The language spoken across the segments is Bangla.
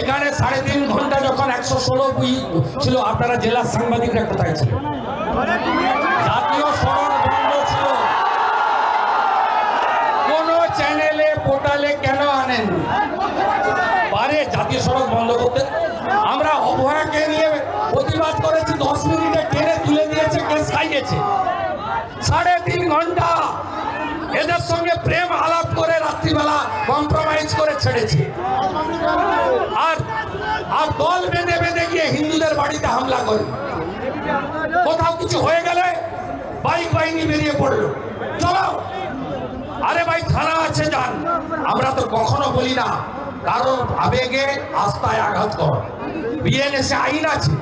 এখানে সাড়ে তিন ঘণ্টা যখন একশো ষোলো ছিল, আপনারা জেলার সাংবাদিকরা কোথায় ছিল জাতীয় সড়ক বন্ধ ছিল। কোন চ্যানেলে পোর্টালে কেন আনেন পারে জাতীয় সড়ক বন্ধ করতে। আমরা অভয়াকে নিয়ে প্রতিবাদ করেছি, দশ মিনিটে টেনে তুলে দিয়েছে, কেস খাইয়েছে। সাড়ে তিন ঘণ্টা এদের সঙ্গে প্রেম করে রাত্রিবেলা কম্প্রোমাইজ করে ছেড়েছে। আর আর দল বেঁধে বেঁধে গিয়ে হিন্দুদের বাড়িতে হামলা করে। কোথাও কিছু হয়ে গেলে বাইক বাহিনী বেরিয়ে পড়ল। চলো। আরে ভাই, থানা আছে, যান। আমরা তো কখনো বলি না কারণ আবেগে আস্থায় আঘাত কর। বিএনএসে আইন আছে।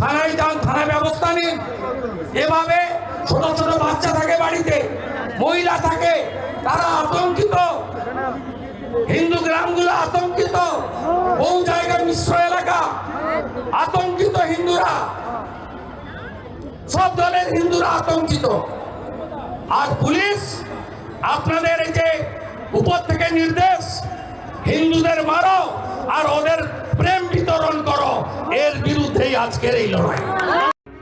থানায় যান থানায় ব্যবস্থা নিন। এভাবে ছোট ছোট বাচ্চা থাকে বাড়িতে, মহিলা থাকে, তারা আতঙ্কিত হিন্দুরা। সব দলের হিন্দুরা আতঙ্কিত। আর পুলিশ, আপনাদের এই যে উপর থেকে নির্দেশ, হিন্দুদের মারো আর ওদের প্রেম বিতরণ করো, এর বিরুদ্ধেই আজকের এই লড়াই।